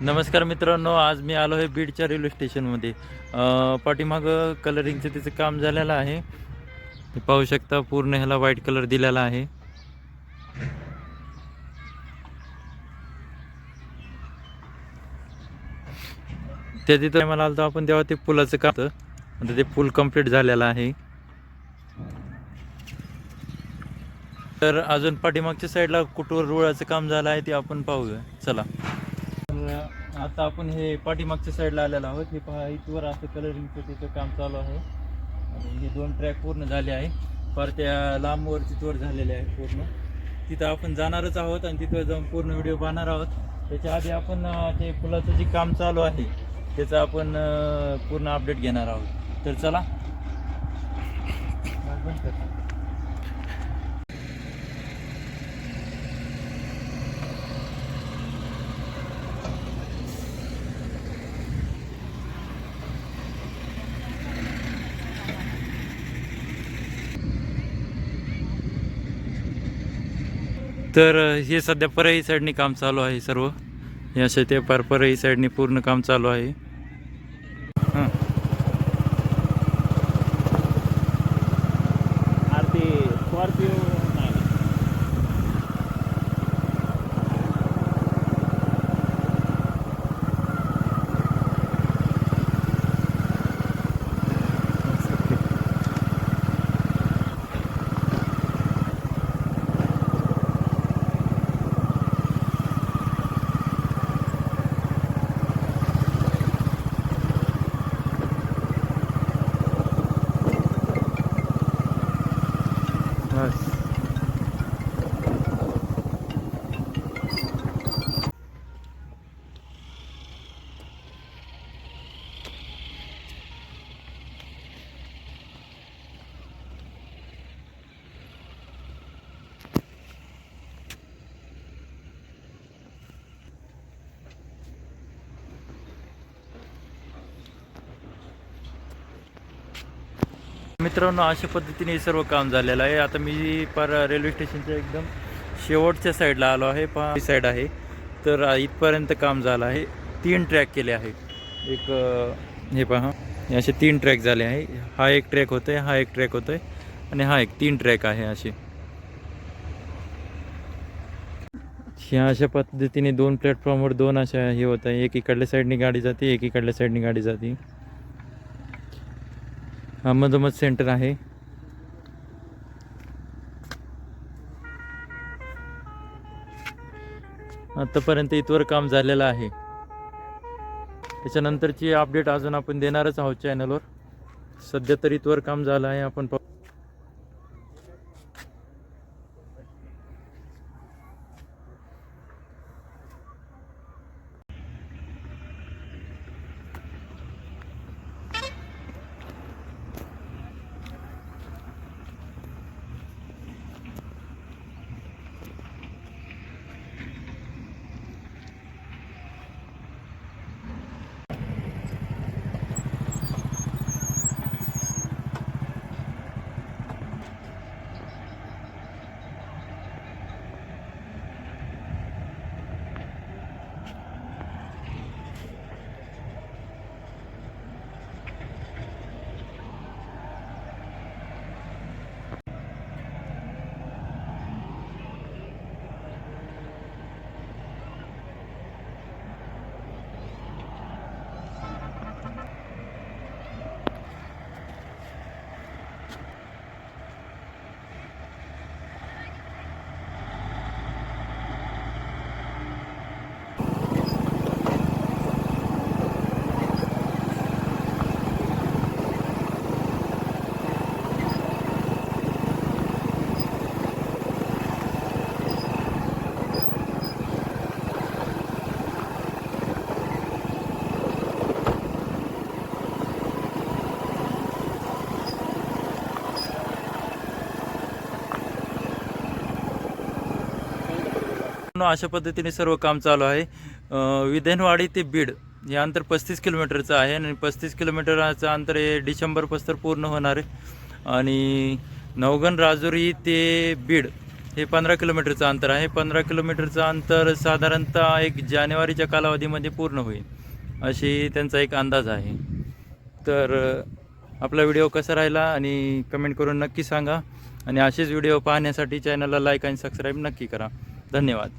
नमस्कार मित्रांनो आज मी आलो आहे बीडच्या रेल्वे स्टेशनमध्ये. पाठीमागं कलरिंगचं तिचं काम झालेलं आहे. पाहू शकता पूर्ण ह्याला व्हाईट कलर दिलेला आहे. त्या तिथं मला आलतो आपण तेव्हा ते पुलाचं काम आता ते पूल कंप्लीट झालेलं आहे. तर अजून पाठीमागच्या साईडला कुठवर रुळाचं काम झालं आहे ते आपण पाहूया. चला. आता आपण हे पाठीमागच्या साईडला आलेलो आहोत. हे पहा इथवर असं कलरिंगचं तिथं काम चालू आहे. आणि हे दोन ट्रॅक पूर्ण झाले आहे. फार त्या लांबवर तिथवर झालेले आहे पूर्ण. तिथं आपण जाणारच आहोत आणि तिथं जाऊन पूर्ण व्हिडिओ पाहणार आहोत. त्याच्या आधी आपण ते पुलाचं जे काम चालू आहे त्याचं आपण पूर्ण अपडेट घेणार आहोत. तर चला. तर हे सध्या परळी साईडनी काम चालू आहे सर्व. हे असे ते पार परळी साईडनी पूर्ण काम चालू आहे. हां. Nice. मित्रांनो अशा पद्धतीने हे सर्व काम झालेलं आहे. आता मी पर रेल्वे स्टेशनच्या एकदम शेवटच्या साईडला आलो आहे. पहा साईड आहे. तर इथपर्यंत काम झालं आहे. तीन ट्रॅक केले आहे. एक हे पहा. असे तीन ट्रॅक झाले आहे. हा एक ट्रॅक होतोय हा एक ट्रॅक होतोय आणि हा एक तीन ट्रॅक आहे असे. ह्या अशा पद्धतीने दोन प्लॅटफॉर्मवर दोन अशा हे होत आहे. एक इकडल्या साईडनी गाडी जाते एक इकडल्या साईडनी गाडी जाते. हा मधोमध सेंटर आहे. आतापर्यंत इथवर काम झालेलं आहे. त्याच्यानंतरची अपडेट अजून आपण देणारच आहोत चॅनलवर सध्या तर इथवर काम झालं आहे आपण अशा पद्धतीने सर्व काम चालू आहे. विधेनवाडी ते बीड हे अंतर पस्तीस किलोमीटरचं आहे आणि पस्तीस किलोमीटरचं अंतर हे डिसेंबरपासून पूर्ण होणार आहे. आणि नवगण राजुरी ते बीड हे पंधरा किलोमीटरचं अंतर आहे. पंधरा किलोमीटरचं अंतर साधारणतः एक जानेवारीच्या कालावधीमध्ये पूर्ण होईल अशी त्यांचा एक अंदाज आहे. तर आपला व्हिडिओ कसा राहिला आणि कमेंट करून नक्की सांगा. आणि असेच व्हिडिओ पाहण्यासाठी चॅनलला लाईक आणि सबस्क्राईब नक्की करा. धन्यवाद.